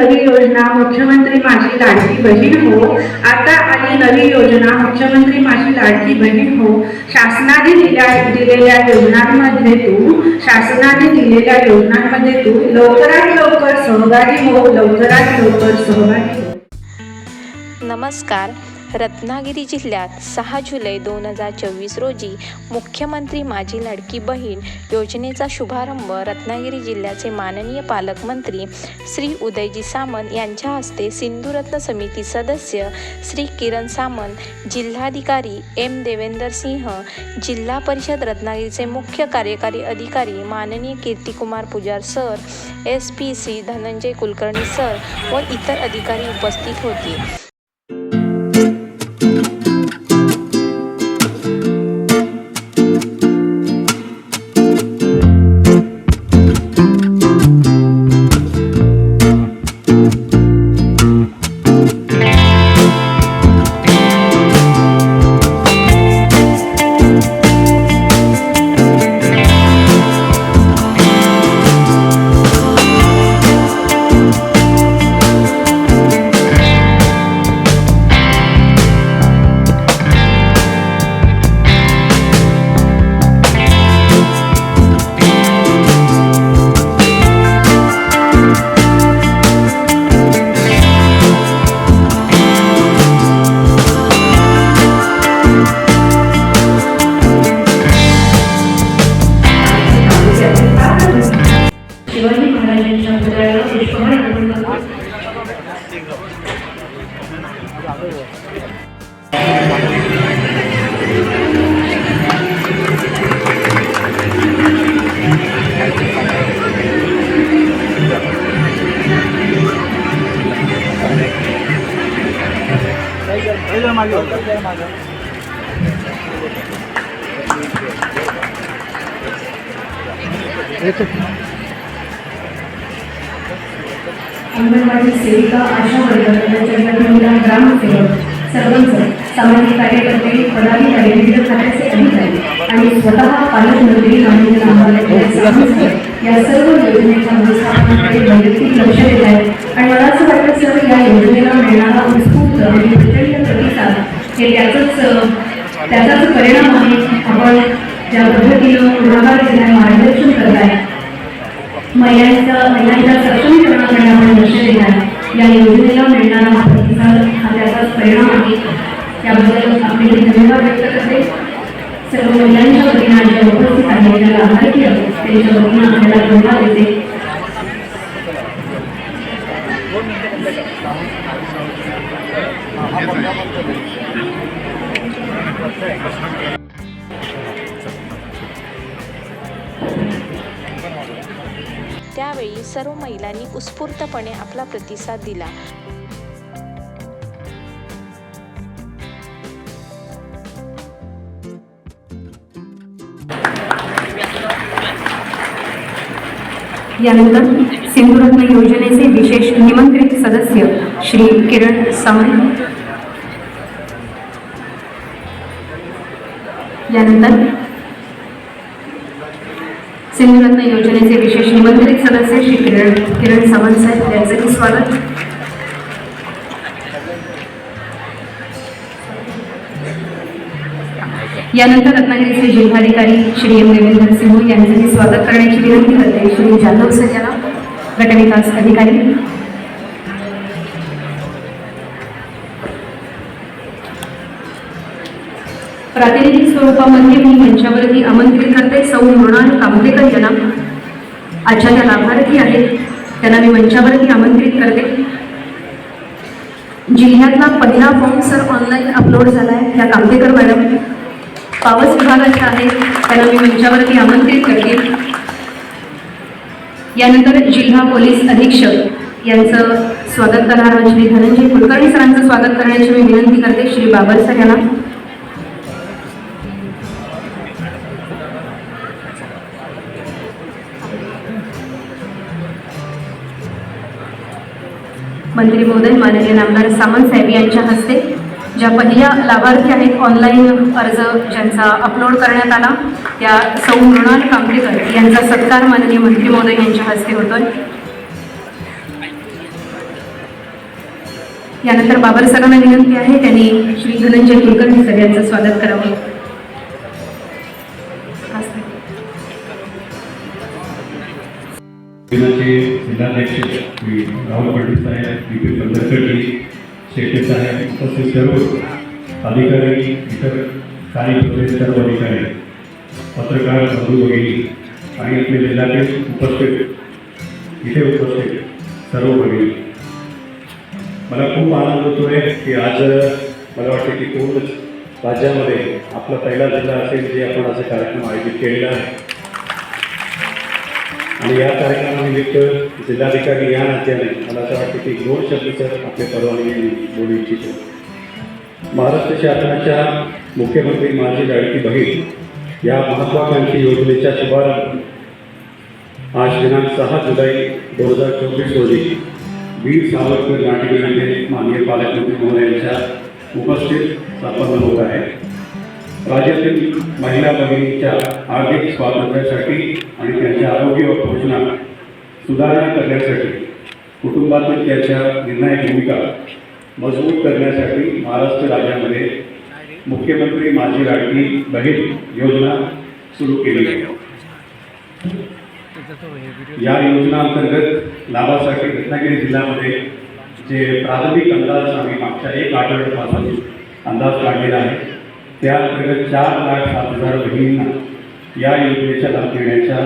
नवी योजना मुख्यमंत्री माझी लाडकी बहीण हो. आता आली नवी योजना मुख्यमंत्री माझी लाडकी बहीण हो. शासनाने दिल्या दिलेल्या योजनांमध्ये तू शासनाने दिलेल्या योजनांमध्ये तू लवकरात लवकर सहभागी हो लवकरात लवकर सहभागी हो. नमस्कार. रत्नागिरी जिल्ह्यात सहा जुलै दोन हजार चोवीस रोजी मुख्यमंत्री माझी लाडकी बहीण योजनेचा शुभारंभ रत्नागिरी जिल्ह्याचे माननीय पालकमंत्री श्री उदयजी सामंत यांच्या हस्ते सिंधुरत्न समिती सदस्य श्री किरण सामंत जिल्हाधिकारी एम देवेंदर सिंह जिल्हा परिषद रत्नागिरीचे मुख्य कार्यकारी अधिकारी माननीय Kirtikumar Pujar sir S P C Dhananjay Kulkarni sir व इतर अधिकारी उपस्थित होते. अंगणवाडी सेविका आशा वर्कर जनप्रतिनिधी ग्रामसेवक सरपंच सामाजिक कार्यकर्ते पदाधिकारी विविध खात्याचे अधिकारी. आणि स्वतः पालकमंत्री या सर्व योजनेच्या व्यवस्थापनाकडे वैयक्तिक लक्ष देत आहेत आणि मला असं वाटतं सर या योजनेला मिळणारा उत्स्फूर्त आणि प्रचंड प्रतिसाद हे त्याचंच त्याचाच परिणाम आहे. आपण ज्या पद्धतीनं पुढाकार घेण्यास मार्गदर्शन करत आहे महिलांचा महिलांच्या सक्षमीकरणाकडे आपण लक्ष देत आहे. या योजनेला मिळणारा हा प्रतिसाद हा त्याचाच परिणाम आहे. त्याबद्दल आपली धन्यवाद व्यक्त करते. सर्व महिलांच्या वतीनं आज उपस्थित आहेत लाभार्थी त्यांच्या वतीनं आपल्याला देते त्यावेळी सर्व महिलांनी उत्स्फूर्तपणे आपला प्रतिसाद दिला. यानंतर सिंधुरत्न योजनेचे विशेष निमंत्रित सदस्य श्री किरण सामंत. यानंतर सिंधुरत्न योजनेचे विशेष निमंत्रित सदस्य श्री किरण किरण सावंत साहेब यांचंही स्वागत. यानंतर रत्नागिरीचे जिल्हाधिकारी श्री एम देवेंद्र सिंह यांचंही स्वागत करण्याची विनंती करते. श्री जाधव सर यांना गटविकास अधिकारी. प्रातिनिधिक स्वरूपामध्ये मी मंचावरती आमंत्रित करते. सौ मृणाल कांबलेकर यांना आजच्या त्या लाभार्थी आहेत. त्यांना मी मंचावरती आमंत्रित करते. जिल्ह्यातला पहिला फॉर्म सर ऑनलाईन अपलोड झाला आहे त्या कामतेकर मॅडम पावस विभागाच्या आहेत त्यांना मी मंचावरती आमंत्रित करते. यानंतर जिल्हा पोलीस अधीक्षक यांचं स्वागत करणार श्री धनंजय कुलकर्णी सरांचं स्वागत करण्याची मी विनंती करते श्री बाबर सर यांना. मंत्री महोदय माननीय नामदार सामंत साहेब यांच्या हस्ते ज्या पहिल्या लाभार्थी आहेत ऑनलाईन अर्ज ज्यांचा अपलोड करण्यात आला त्या सौ मृणाल कांबळेकर यांचा सत्कार माननीय मंत्री महोदय यांच्या हस्ते होतोय. यानंतर बाबर सरांना विनंती आहे त्यांनी श्री धनंजय कुलकर्णी सर यांचं स्वागत करावं. जिल्हाध्यक्ष श्री राहुल पंडित साहेब श्री शेट्टे साहेब उपस्थित सर्व अधिकारी इतर कार्यकर्ते सर्व अधिकारी पत्रकार बंधू भगिनी आणि आपले जिल्ह्यातील उपस्थित इथे उपस्थित सर्व भगिनी मला खूप आनंद होतो आहे की आज मला वाटतं की पूर्ण राज्यामध्ये आपला पहिला जिल्हा असेल जे आपण असे कार्यक्रम आयोजित केलेला आहे आणि या कार्यक्रमानिमित्त जिल्हाधिकारी या नात्याने मला असं वाटतं की दोन शब्द सर आपल्या परवानगी बोलू इच्छितो. महाराष्ट्र शासनाच्या मुख्यमंत्री माझी लाडकी बहीण या महत्त्वाकांक्षी योजनेच्या शुभारंभ आज दिनांक सहा जुलै दोन हजार चोवीस रोजी वीर सावरकर नाट्यगृहाचे माननीय पालकमंत्री महोदयांच्या उपस्थित संपन्न होत आहे. राज्यातील महिला भगिनींच्या आर्थिक स्वातंत्र्यासाठी आणि त्यांच्या आरोग्य व पोषणा सुधारणा करण्यासाठी कुटुंबातील त्यांच्या निर्णायक भूमिका मजबूत करण्यासाठी महाराष्ट्र राज्यामध्ये मुख्यमंत्री माझी लाडकी बहीण योजना सुरू केली आहे. या योजनांतर्गत लाभासाठी रत्नागिरी जिल्ह्यामध्ये जे प्राथमिक अंदाज आम्ही मागच्या एक आठवड्यापासून अंदाज काढलेला आहे त्या अंतर्गत चार लाख सात हजार बहिणींना या योजनेचा लाभ देण्याच्या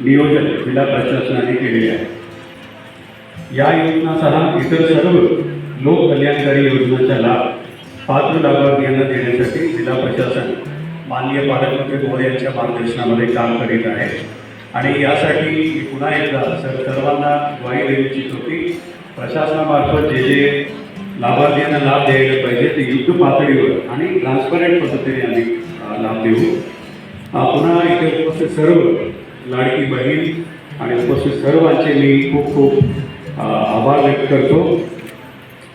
नियोजन जिल्हा प्रशासनाने केलेले आहे. या योजनासह इतर सर्व लोककल्याणकारी योजनांचा लाभ पात्र लाभार्थ्यांना देण्यासाठी जिल्हा प्रशासन माननीय पालकमंत्री मोरे यांच्या मार्गदर्शनामध्ये काम करीत आहे. आणि यासाठी मी पुन्हा एकदा सर सर्वांना ग्वाही देऊ इच्छितो प्रशासनामार्फत जे जे लाभार्थ्यांना लाभ द्यायला पाहिजे ते युद्ध पातळीवर आणि ट्रान्सपरंट पद्धतीने आम्ही लाभ देऊ. पुन्हा इथे उपस्थित सर्व लाडकी बहीण आणि उपस्थित सर्वांचे मी खूप खूप आभार व्यक्त करतो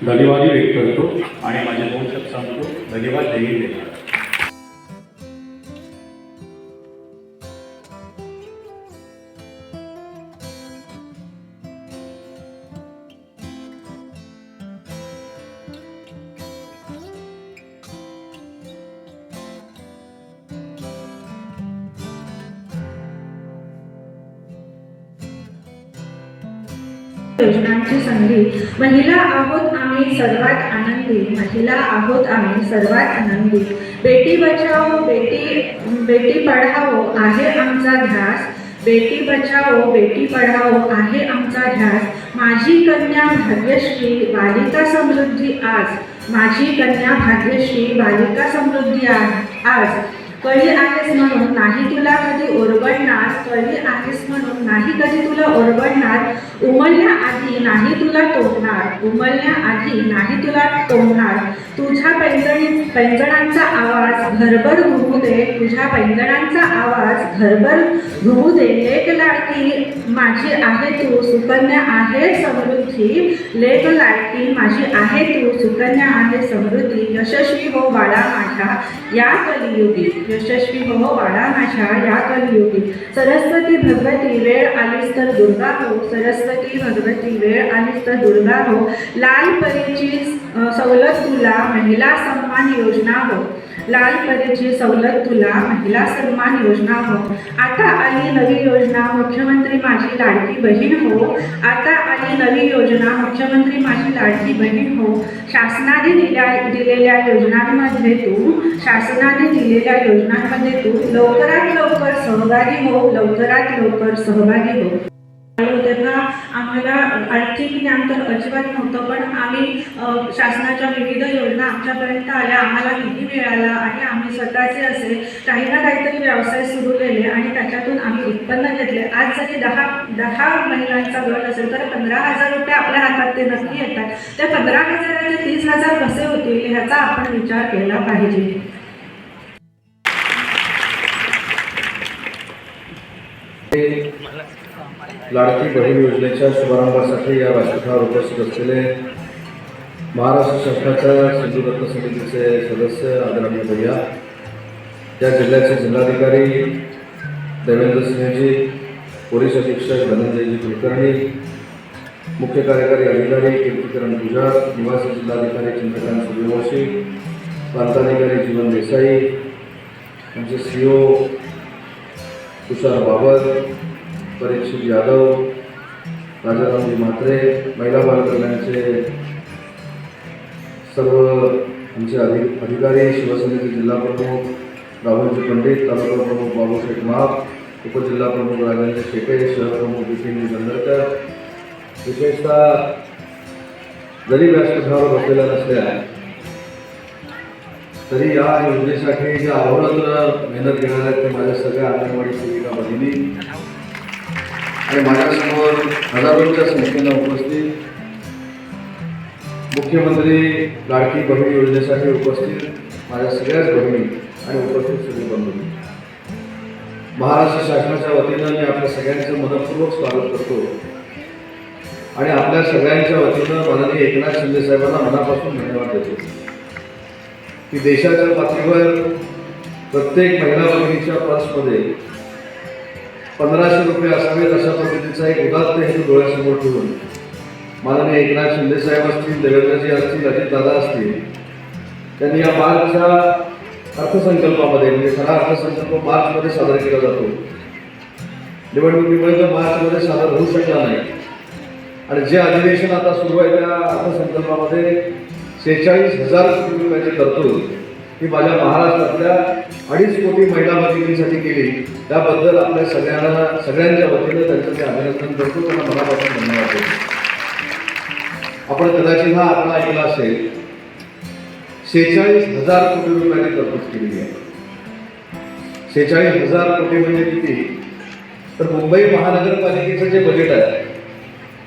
धन्यवादही व्यक्त करतो आणि माझ्या दोन शब्द सांगतो धन्यवाद जय हिंद. संधी. महिला आहोत आम्ही सर्वात आनंदी. महिला आहोत आम्ही सर्वात आनंदी. बेटी बचाओ बेटी बेटी पढाओ आहे आमचा ध्यास. बेटी बचाओ बेटी पढाओ आहे आमचा ध्यास. माझी कन्या भाग्यश्री बालिका समृद्धी आज. माझी कन्या भाग्यश्री बालिका समृद्धी आज आज. कळी आहेस म्हणून नाही तुला कधी ओरबडणार कळी आहेस म्हणून नाही कधी तुला ओरबडणार उमलण्या आधी नाही तुला टोकणार उमलण्या आधी नाही तुला टोकणार तुझ्या पैंजणी पैंजणांचा आवाज घरभर घुमू दे तुझ्या पैंजणांचा आवाज घरभर घुमू दे. लेख लाडकी माझी आहे तू सुकन्या आहे समृद्धी. लेख लाडकी माझी आहे तू सुकन्या आहे समृद्धी. यशस्वी हो बाळा माझ्या या कलियुगी. यशस्वी हो बाळा माझ्या या कलियुगी सरस्वती भगवती वेळ आलीस तर दुर्गा हो. सरस्वती भगवती वेळ आलीस तर दुर्गा हो. लाल परीची सवलत तुला महिला सन्मान योजना हो. लाल परीची सवलत तुला महिला सन्मान योजना हो. आता आली नवी योजना मुख्यमंत्री माझी लाडकी बहीण हो. आता आली नवी योजना मुख्यमंत्री माझी लाडकी बहीण हो. शासनाने दिल्या दिलेल्या योजनांमध्ये तू शासनाने दिलेल्या योजनांमध्ये तू लवकरात लवकर सहभागी हो लवकरात लवकर सहभागी हो. तेव्हा आम्हाला आर्थिक म्हणजे ज्ञान तर अजिबात नव्हतं पण आम्ही शासनाच्या विविध योजना आमच्यापर्यंत आल्या. आम्हाला निधी मिळाला आणि आम्ही स्वतःचे असे काही ना काहीतरी व्यवसाय सुरू केले आणि त्याच्यातून आम्ही उत्पन्न घेतले. आज जरी दहा दहा महिलांचा गट असेल तर पंधरा हजार रुपये आपल्या हातात ते नक्की येतात. त्या पंधरा हजाराचे तीस हजार कसे होतील ह्याचा आपण विचार केला पाहिजे. लाडकी बहीण योजनेच्या शुभारंभासाठी या व्यासपीठावर उपस्थित असलेले महाराष्ट्र शासनाच्या सिंधुदत्त समितीचे सदस्य आदरणीय भैया या जिल्ह्याचे जिल्हाधिकारी देवेंद्र सिंहजी पोलीस अधीक्षक धनंजयजी कुलकर्णी मुख्य कार्यकारी अधिकारी कीर्तिकरण गुजरात निवासी जिल्हाधिकारी चंद्रकांत सूर्यवंशी प्रांताधिकारी जीवन देसाई आमचे सी ओ तुषार बाबर परीक्षित यादव राजारामजी म्हात्रे महिला बाल कल्याणचे सर्व आमचे अधि अधिकारी शिवसेनेचे जिल्हा प्रमुख राहुलजी पंडित तालुका प्रमुख बाबूसाहेब माप उपजिल्हा प्रमुख राजेंद्र शेटे शहर प्रमुख बिपिन गंधरकर विशेषतः जरी व्यासपीठावर बसलेल्या नसल्या तरी या योजनेसाठी जे अहोरात्र मेहनत घेणार आहेत ते माझ्या सगळ्या अंगणवाडी सेविका भगिनी आणि माझ्यासमोर हजारोच्या संख्येनं उपस्थित मुख्यमंत्री लाडकी बहिणी योजनेसाठी उपस्थित माझ्या सगळ्याच बहिणी आणि उपस्थित सगळे बंधू. महाराष्ट्र शासनाच्या वतीनं मी आपल्या सगळ्यांचं मनपूर्वक स्वागत करतो. आणि आपल्या सगळ्यांच्या वतीनं माननीय एकनाथ शिंदे साहेबांना मनापासून धन्यवाद देतो. की देशाच्या पातळीवर प्रत्येक महिला बहिणीच्या पर्समध्ये पंधराशे रुपये असावेत अशा पद्धतीचा एक उदात्त हेतू डोळ्यासमोर ठेवून. माननीय एकनाथ शिंदेसाहेब असतील देवेंद्रजी असतील अजितदादा असतील त्यांनी या मार्चच्या अर्थसंकल्पामध्ये म्हणजे खरा अर्थसंकल्प मार्चमध्ये सादर केला जातो. निवडणुकीमुळे तो मार्चमध्ये सादर होऊ शकला नाही. आणि जे अधिवेशन आता सुरू आहे त्या अर्थसंकल्पामध्ये सेहेचाळीस हजार कोटी रुपयाची तरतूद ही माझ्या महाराष्ट्रातल्या अडीच कोटी महिला भगिनींसाठी केली. त्याबद्दल आपल्या सगळ्यांना सगळ्यांच्या वतीनं त्यांचं ते अभिनंदन करतो. त्यांना मनापासून धन्यवाद देतो. आपण कदाचित हा आकडा ऐकला असेल सेहेचाळीस हजार कोटी रुपयांनी तरतूद केलेली आहे. सेहेचाळीस हजार कोटी म्हणजे किती? तर मुंबई महानगरपालिकेचं जे बजेट आहे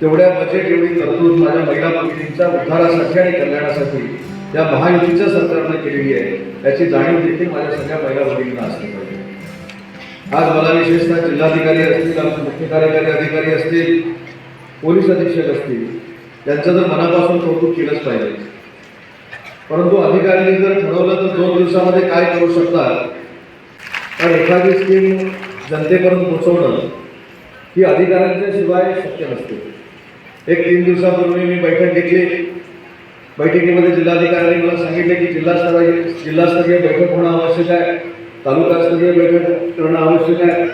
तेवढ्या बजेट एवढी तरतूद माझ्या महिला भगिनींच्या उद्धारासाठी आणि कल्याणासाठी या महायुतीच्या सरकारनं केलेली आहे याची जाणीव देखील माझ्या सगळ्या महिला वडिलांना असली पाहिजे. आज मला विशेषतः जिल्हाधिकारी असतील आमचे मुख्य कार्यकारी अधिकारी असतील पोलीस अधीक्षक असतील त्यांचं जर मनापासून कौतुक केलंच पाहिजे. परंतु अधिकाऱ्यांनी जर ठरवलं तर दोन दिवसामध्ये काय करू शकतात? तर एखादी स्कीम जनतेपर्यंत पोहोचवणं ही अधिकाऱ्यांच्या शिवाय शक्य नसते. एक तीन दिवसापूर्वी मी बैठक घेतली. बैठकीमध्ये जिल्हाधिकाऱ्यांनी मला सांगितले की जिल्हास्तरीय जिल्हास्तरीय बैठक होणं आवश्यक आहे. तालुकास्तरीय बैठक करणं आवश्यक आहे.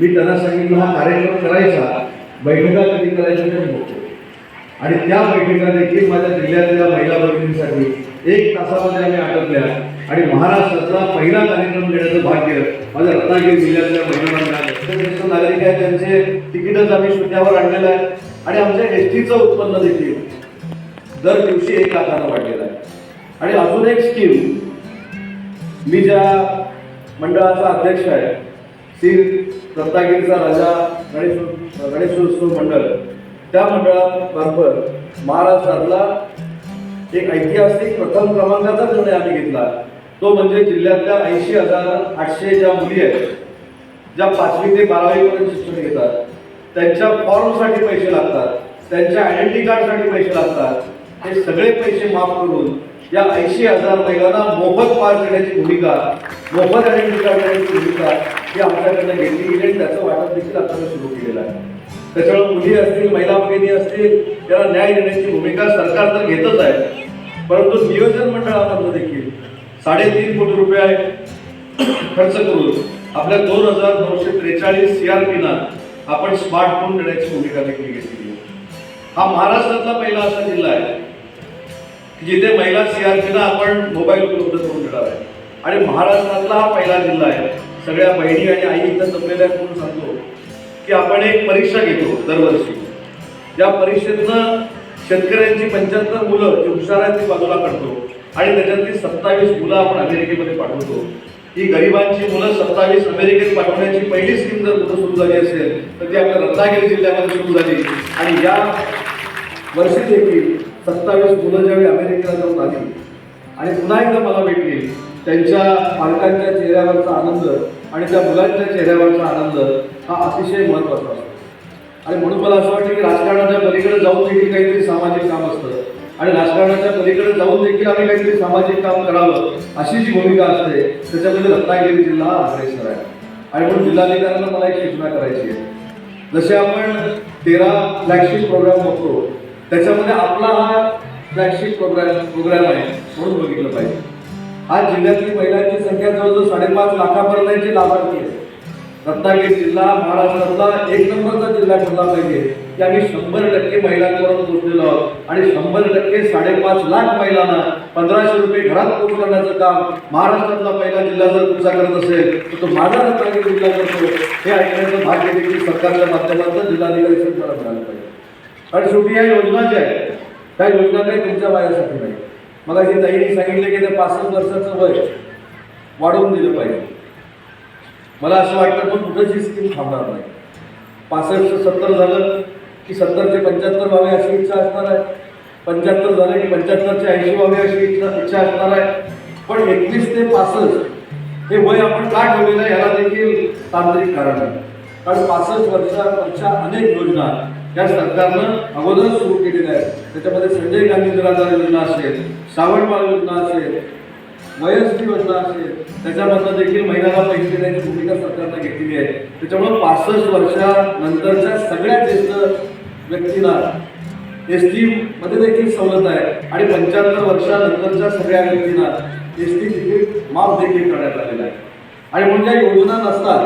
मी त्यांना सांगितलं हा कार्यक्रम करायचा. बैठका कधी करायची ते मी बघतो. आणि त्या बैठका देखील माझ्या जिल्ह्यातल्या महिला भगिनींसाठी एक तासामध्ये आम्ही आटपल्या. आणि महाराष्ट्रातला पहिला कार्यक्रम घेण्याचं भाग्य माझ्या रत्नागिरी जिल्ह्यातल्या महिलांना ज्येष्ठ नागरिक आहेत त्यांचे तिकीटच आम्ही शून्यावर आणलेलं आहे. आणि आमच्या एस टीचं उत्पन्न देखील. दर दिवशी एक लाखानं वाढलेला आहे. आणि अजून एक स्कीम मी ज्या मंडळाचा अध्यक्ष आहे श्री रत्नागिरीचा राजा गणेश गणेशोत्सव मंडळ त्या मंडळामार्फत महाराष्ट्रातला एक ऐतिहासिक प्रथम क्रमांकाचा निर्णय आम्ही घेतला. तो म्हणजे जिल्ह्यातल्या ऐंशी हजार आठशे ज्या मुली आहेत ज्या पाचवी ते बारावीपर्यंत शिक्षण घेतात त्यांच्या फॉर्मसाठी पैसे लागतात त्यांच्या आयडेंटिटी कार्डसाठी पैसे लागतात हे सगळे पैसे माफ करून या ऐंशी हजार महिलांना मोफत पास देण्याची भूमिका मोफत आयडेंटिटी कार्ड देण्याची भूमिका ही आमच्याकडनं घेतली गेली आणि त्याचं वाटप देखील आपल्याला सुरू केलेलं आहे. त्याच्यामुळे मुली असतील महिला भगिनी असतील त्याला न्याय देण्याची भूमिका सरकार तर घेतच आहे. परंतु नियोजन मंडळामधलं देखील साडेतीन कोटी रुपये खर्च करून आपल्या दोन हजार नऊशे त्रेचाळीस सी आर पीना आपण स्मार्टफोन देण्याची भूमिका देखील घेतली हा महाराष्ट्रातला पहिला असा जिल्हा आहे. जिथे महिला सीआरसीला आपण मोबाईल उपलब्ध करून देणार आहे. आणि महाराष्ट्रातला हा पहिला जिल्हा आहे. सगळ्या बहिणी आणि आई इथं जमलेल्या म्हणून सांगतो की आपण एक परीक्षा घेतो दरवर्षी. या परीक्षेतनं शेतकऱ्यांची पंच्याहत्तर मुलं जी हुशार आहेत ती बाजूला काढतो आणि त्याच्यातली सत्तावीस मुलं आपण अमेरिकेमध्ये पाठवतो. ही गरिबांची मुलं सत्तावीस अमेरिकेत पाठवण्याची पहिली स्कीम जर कुठं सुरू झाली असेल तर ती आपल्या रत्नागिरी जिल्ह्यामध्ये सुरू झाली. आणि या वर्षी देखील सत्तावीस मुलं ज्यावेळी अमेरिकेला जाऊन आली आणि पुन्हा एकदा मला भेटली त्यांच्या पालकांच्या चेहऱ्यावरचा आनंद आणि त्या मुलांच्या चेहऱ्यावरचा आनंद हा अतिशय महत्त्वाचा असतो. आणि म्हणून मला असं वाटतं की राजकारणाच्या पलीकडे जाऊन देखील काहीतरी सामाजिक काम असतं. आणि राजकारणाच्या पलीकडे जाऊन देखील आम्ही काहीतरी सामाजिक काम करावं अशी जी भूमिका असते त्याच्यामध्ये रत्नागिरी जिल्हा अग्रेसर आहे. आणि म्हणून जिल्हाधिकाऱ्यांना मला एक सूचना करायची आहे. जसे आपण तेरा फ्लॅगशिप प्रोग्राम होतो त्याच्यामध्ये आपला हा फ्लॅगशिप प्रोग्राम प्रोग्राम आहे म्हणून बघितलं पाहिजे. आज जिल्ह्यातली महिलांची संख्या जवळजवळ साडेपाच लाखापर्यंतची लाभार्थी आहे. रत्नागिरी जिल्हा महाराष्ट्रातला एक नंबरचा जिल्हा ठरला पाहिजे. की आम्ही शंभर टक्के महिलांपर्यंत पोहोचलेलो आहोत. आणि शंभर टक्के साडेपाच लाख महिलांना पंधराशे रुपये घरात पोहोचवण्याचं काम महाराष्ट्रातला पहिला जिल्हा जर तुमचा करत असेल तर तो माझा रत्नागिरी जिल्हा करतो. हे ऐकण्याचं भाग्य देखील सरकारच्या माध्यमातून जिल्हाधिकारी सरकारला मिळालं पाहिजे. आणि शेवटी या योजना ज्या आहेत त्या योजना काही तुमच्या वयासाठी नाही. मला जे ताईने सांगितलं की ते पासष्ट वर्षाचं वय वाढवून दिलं पाहिजे. मला असं वाटतं पण कुठंच स्कीम थांबणार नाही. पासष्ट सत्तर झालं की सत्तरचे पंच्याहत्तर व्हावे अशी इच्छा असणार आहे. पंच्याहत्तर झाले की पंच्याहत्तरचे ऐंशी व्हावे अशी इच्छा इच्छा असणार आहे. पण एकवीस ते पासष्ट हे वय आपण का ठेवलेलं आहे याला देखील तांत्रिक कारण आहे. कारण पासष्ट वर्षापेक्षा अनेक योजना या सरकारनं अगोदर सुरू केलेल्या आहेत त्याच्यामध्ये संजय गांधी निराधार योजना असेल सावरबाळ योजना असेल वयस्कर योजना असेल त्याच्यामधनं देखील महिलांना पैसे देण्याची भूमिका सरकारनं घेतलेली आहे. त्याच्यामुळं पासष्ट वर्षानंतरच्या सगळ्या ज्येष्ठ व्यक्तींना एस टीमध्ये देखील सवलत आहे आणि पंच्याहत्तर वर्षानंतरच्या सगळ्या व्यक्तींना एस टी तिकीट माफ देखील करण्यात आलेलं आहे. आणि म्हणून ज्या योजना नसतात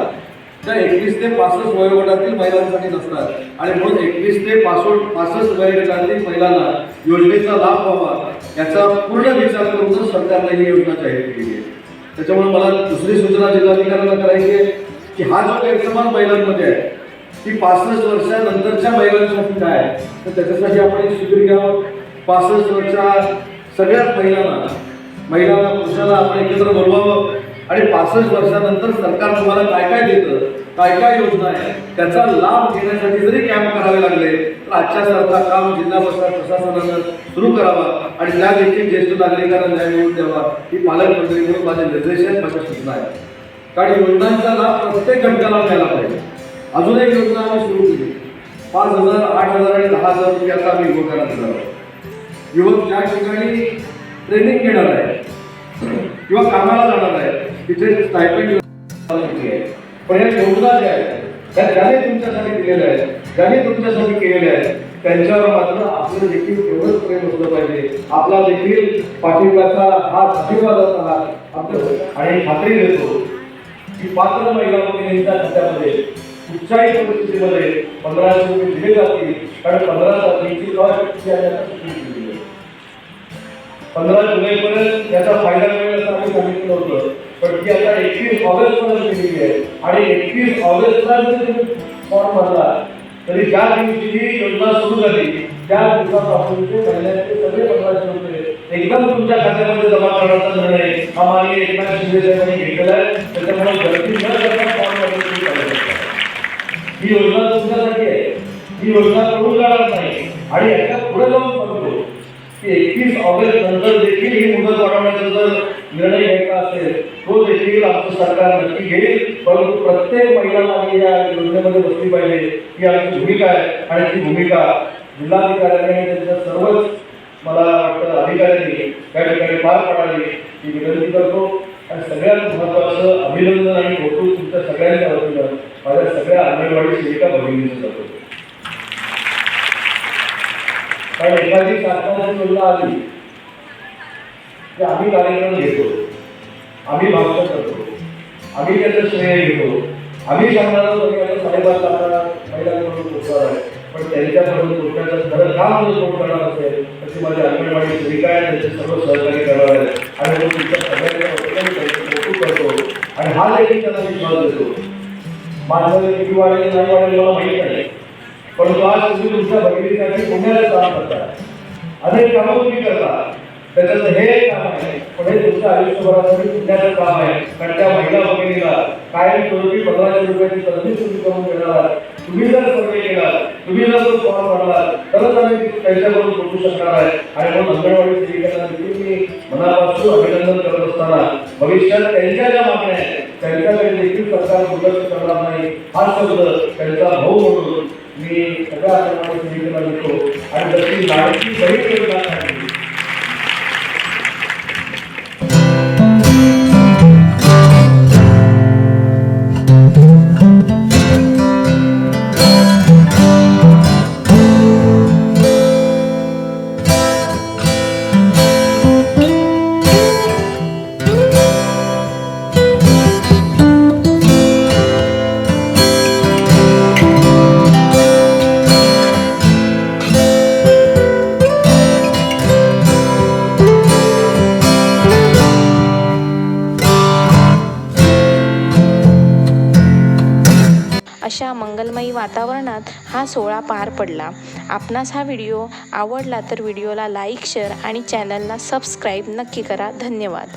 त्या एकवीस ते पासष्ट वयोगटातील महिलांसाठी नसतात. आणि म्हणून एकवीस ते पासष्ट पासष्ट वयोगटातील महिलांना योजनेचा लाभ व्हावा याचा पूर्ण विचार करूनच सरकारने ही योजना जाहीर केली आहे. त्याच्यामुळे मला दुसरी सूचना जिल्हाधिकाऱ्यांना करायची आहे की हा जो गैरसमज महिलांमध्ये आहे ती पासष्ट वर्षानंतरच्या महिलांसाठी काय आहे तर त्याच्यासाठी आपण एक शिबिर घ्यावं. पासष्ट वर्षा सगळ्याच महिलांना महिलांना पुरुषाला आपण एकत्र बोलवावं. आणि पासष्ट वर्षानंतर सरकार तुम्हाला काय काय देतं काय काय योजना आहे त्याचा लाभ घेण्यासाठी जरी कॅम्प करावे लागले तर आजच्या सरकार काम जिल्हा प्रशासन प्रशासनानं सुरू करावा आणि त्या देखील ज्येष्ठ नागरिकांना न्याय मिळवून द्यावा ही पालकमंत्री म्हणून माझे निर्देश आहेत माझ्या सूचना आहेत. कारण योजनांचा लाभ प्रत्येक घटकाला मिळाला पाहिजे. अजून एक योजना आम्ही सुरू केली. पाच हजार आठ हजार आणि दहा हजार रुपयाचा आम्ही युवकांना देणार आहोत. युवक ज्या ठिकाणी ट्रेनिंग घेणार आहे किंवा कामाला जाणार आहे तिथे स्टायपेंड आहे पण या योजना ज्या आहेत त्या ज्याने तुमच्यासाठी दिलेल्या आहेत ज्याने तुमच्यासाठी केलेल्या आहेत त्यांच्यावर मात्र आपलं देखील एवढंच प्रेम असलं पाहिजे. आपला देखील पाठिंब्याचा हा आशीर्वाद हात आपलं आणि खात्री देतो की पात्र महिला भगिनींच्या खात्यामध्ये कुठच्याही परिस्थितीमध्ये पंधराशे रुपये दिले जातील कारण पंधरा तारखेची पंधरा जुलैपर्यंत याचा फायदा मिळेल असं आम्ही सांगितलं होतं. पण ती आता एकवीस ऑगस्ट पर्यंत दिलेली आहे. आणि एकवीस ऑगस्टला जर तुम्ही फॉर्म भरला. तरी ज्या दिवशी ही योजना सुरू झाली त्या दिवसापासून ते महिन्याचे सगळे पंधराशे रुपये. एकदम तुमच्या खात्यामध्ये जमा करण्याचा निर्णय हा माननीय एकनाथ शिंदे साहेबांनी घेतलेला आहे. त्याच्यामुळे गर्दी न करता फॉर्म भरण्याची सुरू ही योजना तुमच्यासाठी आहे. ही योजना करून जाणार नाही. आणि याच्यापुढे जाऊन सांगतो की एकवीस ऑगस्ट नंतर देखील ही मुदत वाढवण्याचं जर निर्णय घ्यायचा असेल तो देखील आमचं सरकार नक्की घेईल. परंतु प्रत्येक महिलांना आम्ही या योजनेमध्ये बसली पाहिजे. ही आमची भूमिका आहे आणि ती भूमिका जिल्हाधिकाऱ्यांनी आणि त्यांच्या सर्वच मला वाटतं अधिकाऱ्यांनी त्या ठिकाणी पार पाडावी. ही विनंती करतो. आणि सगळ्यात महत्त्वाचं अभिनंदन आणि कौतुक तुमच्या सगळ्यांच्या वतीनं माझ्या सगळ्या अंगणवाडी सेविका भगिनीचं करतो. कारण एखादी शासनाची योजना आली. की आम्ही कार्यक्रम घेतो. आम्ही भाषण करतो. आम्ही त्याचं श्रेय घेतो आम्ही सांगणार साडेपाच लाखाला महिलांकडून पोहोचणार आहे. पण त्यांच्याकडून पोहोचण्याचं खरं का जर कोण करणार असेल तर ती माझी अंगणवाडी सेविका आहे त्याचे सर्व सहकार्य करणार आहे. आणि मग तुमच्या सगळ्यांच्या कौतुक करतो. आणि हा देखील त्यांना विश्वास देतो. माझं किती वाढेल नाही वाढेल मला माहीत नाही. परंतु आज तुम्ही तुमच्या भगिनीसाठी पुण्याला काम करता. अनेक कामं तुम्ही करता. त्याच्यात हे काम आहे. पण हे तुमच्या आयुष्यभरासाठी पुण्याचं काम आहे. कारण त्या महिला भगिनीला कायम स्वरूपी पंधराशे रुपयाची तरतूद तुम्ही करून देणार. तुम्ही जर सर्वे केला तुम्ही जर तो फॉर्म भरला तरच आम्ही त्यांच्याकडून पोहोचू शकणार आहे. आणि म्हणून अंगणवाडी सेविकांना देखील मी मनापासून अभिनंदन करत असताना भविष्यात त्यांच्या ज्या मागण्या आहेत त्यांच्याकडे देखील सरकार दुर्लक्ष करणार नाही. हा शब्द त्यांचा भाऊ म्हणून मी सगळ्या अंगणवाडी सेविकांना देतो आणि जशी लाडकी बहीण योजना अशा मंगलमयी वातावरणात हा सोहळा पार पडला. आपणास हा व्हिडिओ आवडला तर व्हिडिओला लाईक शेअर आणि चॅनलला सबस्क्राईब नक्की करा. धन्यवाद.